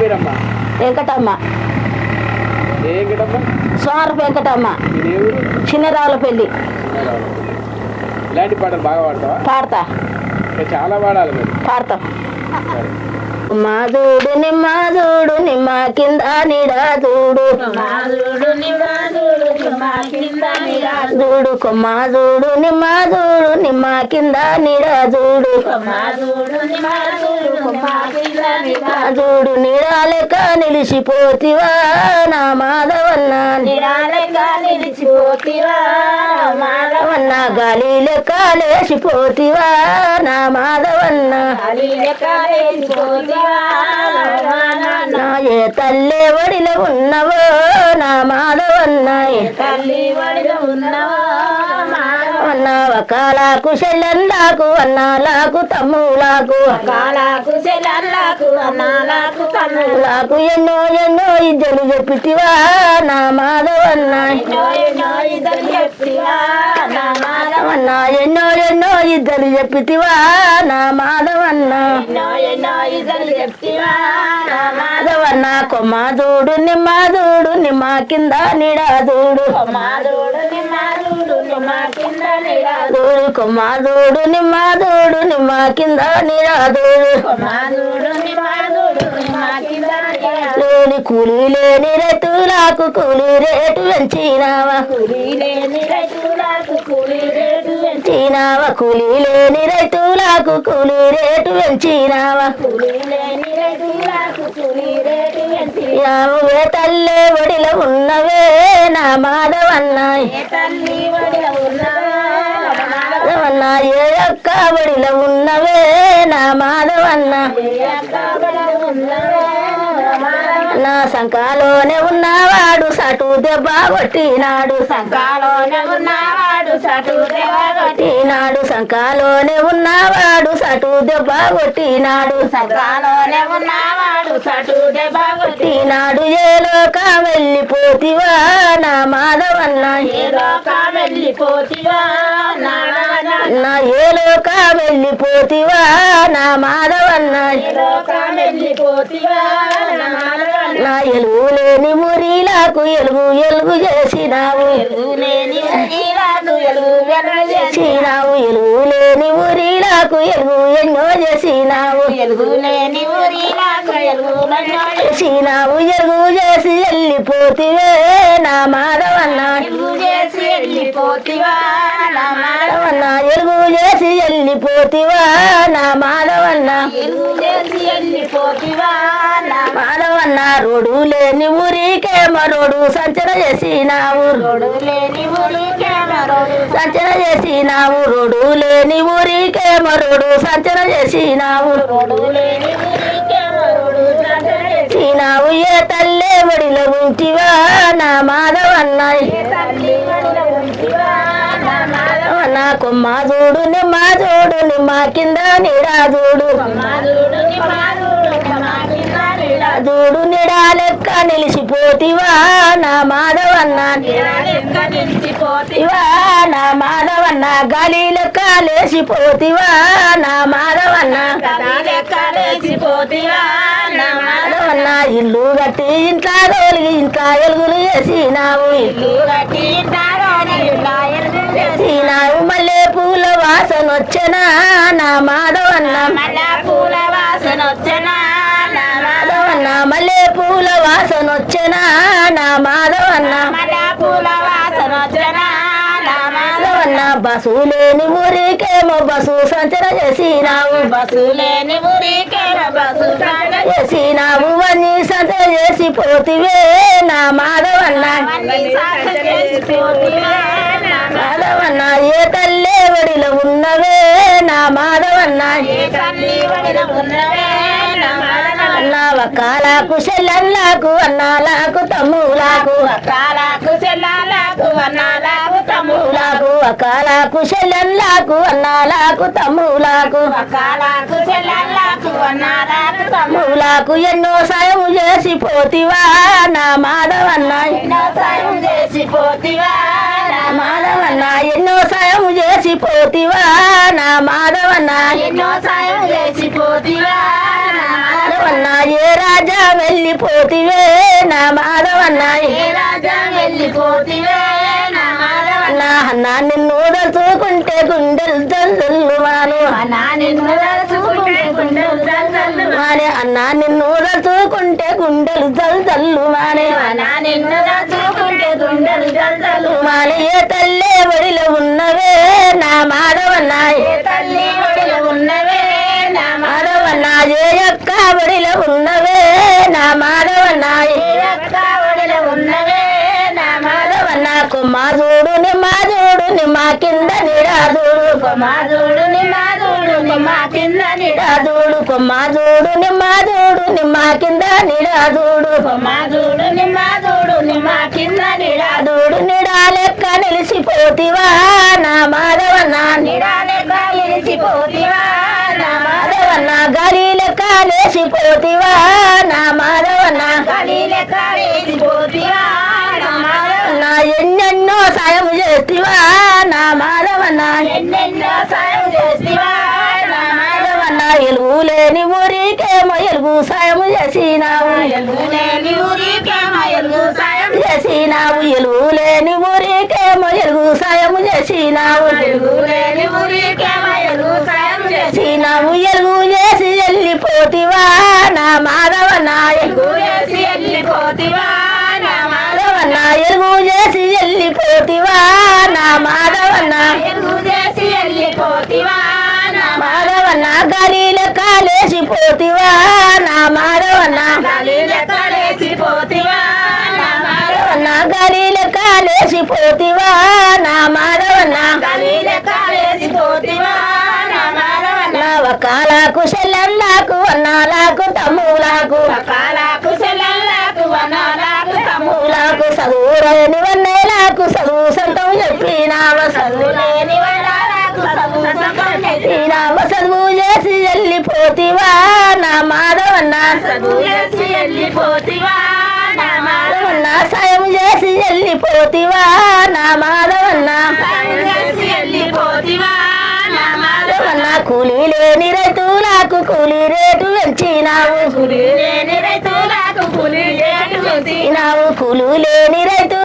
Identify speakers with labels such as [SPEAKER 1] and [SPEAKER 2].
[SPEAKER 1] పేరమ్మా?
[SPEAKER 2] వెంకటమ్మ. సోమర
[SPEAKER 1] ఊరు?
[SPEAKER 2] చిన్నరావులపల్లి.
[SPEAKER 1] ఇలాంటి పాటలు బాగా పాడతావా?
[SPEAKER 2] పాడతా.
[SPEAKER 1] ఇంకా చాలా పాడాలి
[SPEAKER 2] పాడతాం. మాధుడు నిమ్మాధుడు నిమ్మ కింద నిడాదుడు దూడు కొమ్మాదుడు నిమ్మాదుడు నిమ్మ కింద నిడాదుడు దూడు నిడాలెక్క నిలిచిపోతివా నా మాధవన్న. మాధవన్న. గాలి లెక్క లేచిపోతివా నా మాధవన్న. నా ఏ తల్లి ఒడిలో ఉన్నవో నా మాధవన్న అన్న వకాలకు చెల్లెళ్ళకు అన్నాలకు తమ్ములకు.
[SPEAKER 3] కాలాకు చెల్లెళ్ళకు అన్నాలకు తమ్ముడు
[SPEAKER 2] నాకు ఎన్నో ఎన్నో ఇద్దరు చెప్పితివా నా మాధవన్న
[SPEAKER 3] ఇద్దరు చెప్పివా నా మాల
[SPEAKER 2] అన్న. ఎన్నో ఎన్నో ఇద్దరు చెప్పితివా నా మాధవన్న
[SPEAKER 3] ఎన్నో ఎన్నో ఇద్దరు మాల
[SPEAKER 2] మాధవన్న కొమ్మాదూడు నిమ్మాదూడు నిమ్మ కింద నిడాదూడు
[SPEAKER 3] నిమ్మాధుడు నిమ్మ
[SPEAKER 2] దూడు కొమ్మాదూడు నిమ్మాదూడు నిమ్మ కింద
[SPEAKER 3] నిరాదు.
[SPEAKER 2] లేని కూలి లేని రైతులకు కూలి రేటు పెంచినావా
[SPEAKER 3] కూలి లేని రైతులకు కూలి రేటు
[SPEAKER 2] పెంచినావా కూలి లేని రైతులకు కూలి రేటు పెంచినావా
[SPEAKER 3] కూలి లేని రైతులకు కూలి రేటు
[SPEAKER 2] యావే తల్లే ఒడిలో ఉన్నవే నా మాధవన్న మాధవన్న. ఏ యొక్క ఒడిలో ఉన్నవే నా మాధవన్న. నా సంకాలోనే ఉన్నవాడు సటు దెబ్బ కొట్టినాడు.
[SPEAKER 3] సంకాలోనే ఉన్నవాడు సటు దేవగొట్టి
[SPEAKER 2] కొట్టినాడు సంకాలోనే ఉన్నవాడు సటు దెబ్బ కొట్టినాడు.
[SPEAKER 3] సంకాలోనే ఉన్నవాడు సటు దేవగొట్టి
[SPEAKER 2] కొట్టినాడు ఏ లోక వెళ్ళిపోతివా? నా మాధవన్న.
[SPEAKER 3] ఏ లోక వెళ్ళిపోతివా?
[SPEAKER 2] నా ఏ లోక వెళ్ళిపోతివా? నా మాధవన్న. నా ఎలుగు లేని మురిలకు ఎలుగు ఎలుగు చేసినావు.
[SPEAKER 3] ఎలుగు
[SPEAKER 2] చేసినావు ఎలుగు లేని మురిలకు ఎలుగు ఎన్నో చేసినావు.
[SPEAKER 3] ఎలుగు లేని ఎలుగు
[SPEAKER 2] చేసినావు ఎలుగు చేసి వెళ్ళిపోతివే నా మాధవన్న.
[SPEAKER 3] ఎలుగు చేసి వెళ్ళిపోతివా నా మాధవ
[SPEAKER 2] మాధవన్న. ఎలుగు చేసి వెళ్ళిపోతివా నా మాధవన్న.
[SPEAKER 3] ఎలుగు చేసి వెళ్ళిపోతివా నా
[SPEAKER 2] మాధవన్న రోడ్డు లేని ఊరికేమో రోడ్డు సంచన చేసినావు.
[SPEAKER 3] రోడు లేని ఊరికే మరోడు
[SPEAKER 2] సంచన చేసినావు
[SPEAKER 3] రోడు లేని ఊరికే మరుడు సంచన
[SPEAKER 2] చేసినావు. చేసినావు ఏ తల్లే ఒడిలో ఉంటివా నా మాధవన్న?
[SPEAKER 3] తల్లి వడిలో నా
[SPEAKER 2] కొమ్మ చూడు నిమ్మ చూడు నిమ్మ కింద నీడా చూడు చూడు నిడా లెక్క నిలిచిపోతివా నా మాధవన్న. నిలిచిపోతివా నా మాధవన్న. గాలి లెక్క లేచిపోతివా నా మాధవన్న.
[SPEAKER 3] లేచిపోతివా నా
[SPEAKER 2] మాధవన్న ఇల్లు కట్టి ఇంట్లో తోలిగి ఇంట్లో ఎలుగులు చేసినావు
[SPEAKER 3] ఇల్లు కట్టి
[SPEAKER 2] చేసినావు మల్లె పూల వాసన వచ్చనా నా మాధవన్న.
[SPEAKER 3] మళ్ళా పూల వాసన వచ్చనా
[SPEAKER 2] పూల వాసన వచ్చనా నా మాధవన్న.
[SPEAKER 3] పూల వాసన వచ్చనా నా మాధవ
[SPEAKER 2] మాధవన్న. బస్సు లేని ఊరికేమో బస్సు సంచర చేసినావు.
[SPEAKER 3] బస్సు లేని ఊరికే బస్సు సాగ
[SPEAKER 2] చేసినావు. అన్ని సంచర చేసి పోతివే నా మాధవన్న. మాధవన్న ఏ తల్లే ఒడిలో ఉన్నవే నా మాధవన్న.
[SPEAKER 3] ఏ తల్లి వడిన ఉన్నవే నా మాధవ
[SPEAKER 2] వకాలకు చెల్లెళ్ళకు అన్నాలకు తమ్ములకు
[SPEAKER 3] కాలకు చెల్లాలకు అన్నాలకు తమ్ములకు
[SPEAKER 2] వకాలకు చెల్లెళ్ళకు అన్నాలకు తమ్ములకు
[SPEAKER 3] కాలకు చెల్లాలకు అన్నాలకు
[SPEAKER 2] తమ్ములకు ఎన్నో సాయం చేసి పోతివా నా మాధవన్న.
[SPEAKER 3] ఎన్నో సాయం చేసిపోతివా నా
[SPEAKER 2] మాధవన్న ఎన్నో సాయం చేసి పోతివా నా మాధవన్న.
[SPEAKER 3] ఎన్నో సాయం చేసిపోతివా నా
[SPEAKER 2] వెళ్ళిపోతివే నా మాధవన్న.
[SPEAKER 3] ఏ రాజా వెళ్ళిపోతివే నా
[SPEAKER 2] నా అన్న నిన్ను దలుచుకుంటే గుండెలు జల్లు మాను
[SPEAKER 3] నా నిన్ను తలుచుకుంటే గుండెలు జల్జల్లు
[SPEAKER 2] మానే అన్న నిన్ను దలుచుకుంటే గుండెలు జల్లు మానే
[SPEAKER 3] నా నిన్ను తలుచుకుంటే గుండెలు జల్జల్లు
[SPEAKER 2] మానే ఏ తల్లే ఒడిలో ఉన్నవే నా మాధవన్న.
[SPEAKER 3] ఏ తల్లి ఒడిలో ఉన్నవే
[SPEAKER 2] కింద నిరాజుడు
[SPEAKER 3] మాధుడు నిమాధుడు నిమ్మ కింద నిడ
[SPEAKER 2] నిరాజుడు కుమారుడు నిమ్మాజుడు నిమ్మ కింద నిరాజుడు
[SPEAKER 3] మాధుడు నిమాధుడు నిమ్మ కింద నిడ
[SPEAKER 2] నిడాలెక్క నిలిచిపోతివా నా మాధవ
[SPEAKER 3] నా నిడాలెక్క కాలిసిపోతివా నా
[SPEAKER 2] మాధవన్న గలీలెక్క లేచిపోతివా నా మాధవన్న
[SPEAKER 3] కలిలే నా మాధవ
[SPEAKER 2] నా ఎన్నెన్నో సాయం చేతివా నా మాధవన్న?
[SPEAKER 3] ఎన్నెన్నో సాయం చేసివా నా మాధవ
[SPEAKER 2] మాధవన్న ఎలుగు లేని ఊరికేమో ఎలుగు సాయం చేసినావు.
[SPEAKER 3] ఎలుగులేని ఊరికేమ ఎలుగు సాయం
[SPEAKER 2] చేసినావు. ఎలుగు లేని ఊరికేమో ఎలుగు సాయం చేసినావు.
[SPEAKER 3] ఎలుగులేని ఊరికేమ ఎలుగు సాయం చేసి
[SPEAKER 2] చేసినావు. ఎలుగు చేసి వెళ్ళిపోతివా నా మాధవన్న? ఎలుగు
[SPEAKER 3] వేసి వెళ్ళిపోతివా మాధవ
[SPEAKER 2] మాధవన్న ఎలుగు చేసి వెళ్ళిపోతివా నా మాధవన్న.
[SPEAKER 3] ఎలుగు చేసి వెళ్ళిపోతివా నా
[SPEAKER 2] మాధవన్న గలీల కాలేసిపోతివా నా మాధవన్న.
[SPEAKER 3] కలిలే కాలేసిపోతివా నా
[SPEAKER 2] మాధవన్న గలీల కాలేసిపోతివా నా మాధవన్న.
[SPEAKER 3] కలిలే కాలేసిపోతివా నా మాధవ
[SPEAKER 2] నా వకాలకు సెల్లల్లాకు అన్నాలకు తమ్ములకు.
[SPEAKER 3] కాలాకు
[SPEAKER 2] చదువులేని వన్నేలకు చదువు సంతం
[SPEAKER 3] వనాలకు చదువు చేసి
[SPEAKER 2] చెప్పినావ చదువు చేసి వెళ్ళిపోతివా నా మాధవన్న.
[SPEAKER 3] చదువు చేసి వెళ్ళిపోతివా నా మాధవ
[SPEAKER 2] మాధవన్న. సాయం చేసి వెళ్ళిపోతివా నా మాధవన్న. మాధవన్న కూలీ లేని రైతులకు కూలీ రేటు పెంచినావు
[SPEAKER 3] కూలి లేని రైతులకు కూలి రేటు వేసి
[SPEAKER 2] లేని రైతు.